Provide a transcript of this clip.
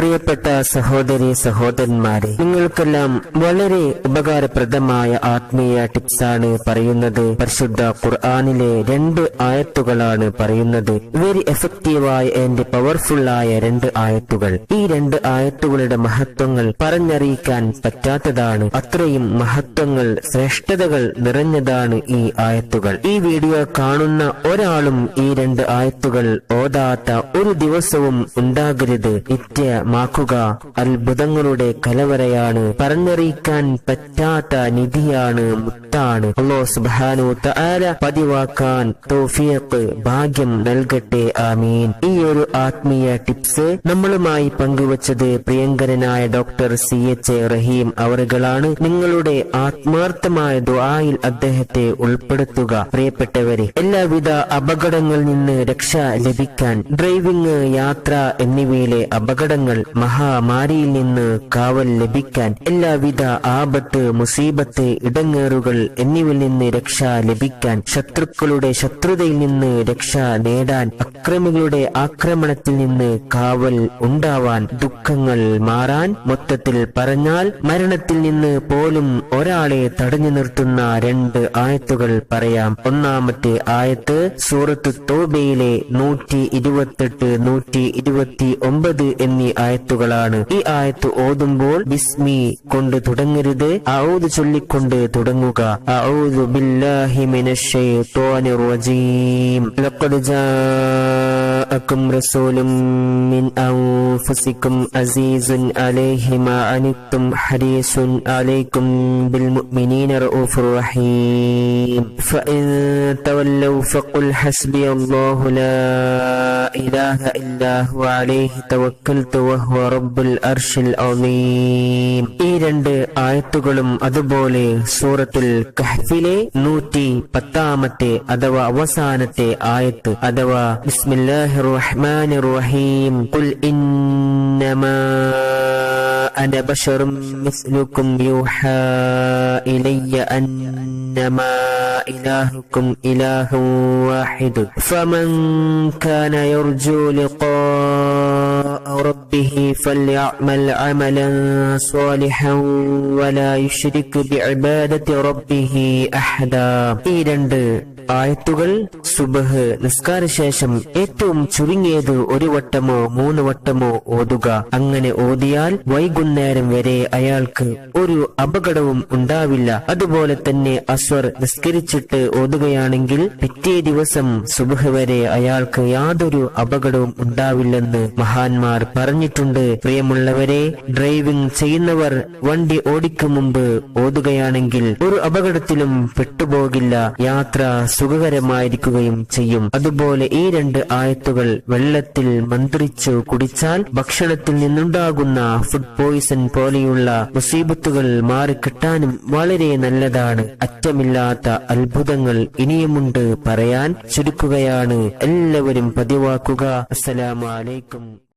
പ്രിയപ്പെട്ട സഹോദരി സഹോദരന്മാരെ നിങ്ങൾക്കെല്ലാം വളരെ ഉപകാരപ്രദമായ ആത്മീയ ടിപ്സാണ് പറയുന്നത്. പരിശുദ്ധ ഖുർആാനിലെ രണ്ട് ആയത്തുകളാണ് പറയുന്നത്. വെരി എഫക്റ്റീവായ ആൻഡ് പവർഫുള്ളായ രണ്ട് ആയത്തുകൾ. ഈ രണ്ട് ആയത്തുകളുടെ മഹത്വങ്ങൾ പറഞ്ഞറിയിക്കാൻ പറ്റാത്തതാണ്. അത്രയും മഹത്വങ്ങൾ ശ്രേഷ്ഠതകൾ നിറഞ്ഞതാണ് ഈ ആയത്തുകൾ. ഈ വീഡിയോ കാണുന്ന ഒരാളും ഈ രണ്ട് ആയത്തുകൾ ഓതാത്ത ഒരു ദിവസവും ഉണ്ടാകരുത്. നിത്യമാക്കുക അത്ഭുതങ്ങളുടെ കലവരയാണ് പറഞ്ഞറിയിക്കാൻ പറ്റാത്ത നിധിയാണ് മുത്താണ്. അള്ളോ സുബാനു താര പതിവാക്കാൻ തോഫിയക്ക് ഭാഗ്യം നൽകട്ടെ. ആമീൻ. ഈ ഒരു ആത്മീയ ടിപ്സ് നമ്മളുമായി പങ്കുവച്ചത് പ്രിയങ്കരനായ ഡോക്ടർ സി എച്ച് റഹീം അവറുകളാണ്. നിങ്ങളുടെ ആത്മാർത്ഥമായ ദുആയിൽ അദ്ദേഹത്തെ ഉൾപ്പെടുത്തുക. പ്രിയപ്പെട്ടവരെ എല്ലാവിധ അപകടങ്ങളിൽ നിന്ന് രക്ഷ ലഭിക്കാൻ ഡ്രൈവിംഗ് യാത്ര എന്നിവയിലെ അപകടങ്ങൾ മഹാമാരിയിൽ നിന്ന് കാവൽ ലഭിക്കാൻ എല്ലാവിധ ആപത്ത് മുസീബത്ത് ഇടങ്ങേറുകൾ എന്നിവയിൽ നിന്ന് രക്ഷ ലഭിക്കാൻ ശത്രുക്കളുടെ ശത്രുതയിൽ നിന്ന് രക്ഷ നേടാൻ അക്രമികളുടെ ആക്രമണത്തിൽ നിന്ന് കാവൽ ഉണ്ടാവാൻ ദുഃഖങ്ങൾ മാറാൻ മൊത്തത്തിൽ പറഞ്ഞാൽ മരണത്തിൽ നിന്ന് പോലും ഒരാളെ തടഞ്ഞു നിർത്തുന്ന രണ്ട് ആയത്തുകൾ പറയാം. ഒന്നാമത്തെ ആയത്ത് സൂറത്ത് തോബയിലെ നൂറ്റി ഇരുപത്തെട്ട് നൂറ്റി ഇരുപത്തി ഒമ്പത് എന്നീ ആയത്തുകളാണ്. ഈ ആയത്ത് ഓതുമ്പോൾ ബിസ്മി കൊണ്ട് തുടങ്ങരുത്. ഔദ് ചൊല്ലിക്കൊണ്ട് തുടങ്ങുക. ഔദു ബില്ലാഹി മിനശ്ശൈത്വാനിർ റജീം. ലഖദ് ജാഅക്കും റസൂലും മിൻ അൻഫുസിക്കും അസീസുൻ അലൈഹി മാ അനിത്തും ഹരീസുൻ അലൈക്കും ബിൽ മുഅ്മിനീന റഊഫുർ റഹീം فإن تولوا فقل حسبي الله لا إله إلا هو عليه توكلت وهو رب الأرش العظيم ഈ രണ്ട് ആയത്തുകളും അതുപോലെ സൂറത്തുൽ കഹ്ഫിലെ നൂറ്റി പത്താമത്തെ അഥവാ അവസാനത്തെ ആയത്ത് അഥവാ الرحمن الرحيم قل إنما أنا بشر مثلكم يوحى إلي أنما إلهكم إله واحد فمن كان يرجو لقاء ربه فليعمل عملا صالحا ولا يشرك بعبادة ربه أحدا إذن ആയത്തുകൾ സുബഹ് നിസ്കാരശേഷം ഏറ്റവും ചുരുങ്ങിയത് ഒരു വട്ടമോ മൂന്ന് വട്ടമോ ഓതുക. അങ്ങനെ ഓതിയാൽ വൈകുന്നേരം വരെ അയാൾക്ക് ഒരു അപകടവും ഉണ്ടാവില്ല. അതുപോലെ തന്നെ അസ്വർ നിസ്കരിച്ചിട്ട് ഓതുകയാണെങ്കിൽ പിറ്റേ ദിവസം സുബഹ് വരെ അയാൾക്ക് യാതൊരു അപകടവും ഉണ്ടാവില്ലെന്ന് മഹാന്മാർ പറഞ്ഞിട്ടുണ്ട്. പ്രിയമുള്ളവരെ ഡ്രൈവിംഗ് ചെയ്യുന്നവർ വണ്ടി ഓടിക്കും മുമ്പ് ഓതുകയാണെങ്കിൽ ഒരു അപകടത്തിലും പെട്ടുപോകില്ല. യാത്ര സുഖകരമായിരിക്കുകയും ചെയ്യും. അതുപോലെ ഈ രണ്ട് ആയത്തുകൾ വെള്ളത്തിൽ മന്ത്രിച്ചു കുടിച്ചാൽ ഭക്ഷണത്തിൽ നിന്നുണ്ടാകുന്ന ഫുഡ് പോയിസൺ പോലെയുള്ള മുസീബത്തുകൾ മാറിക്കിട്ടാനും വളരെ നല്ലതാണ്. അറ്റമില്ലാത്ത അത്ഭുതങ്ങൾ ഇനിയുമുണ്ട് പറയാൻ ചുരുക്കുകയാണ്. എല്ലാവരും പതിവാക്കുക. അസ്സലാമു അലൈക്കും.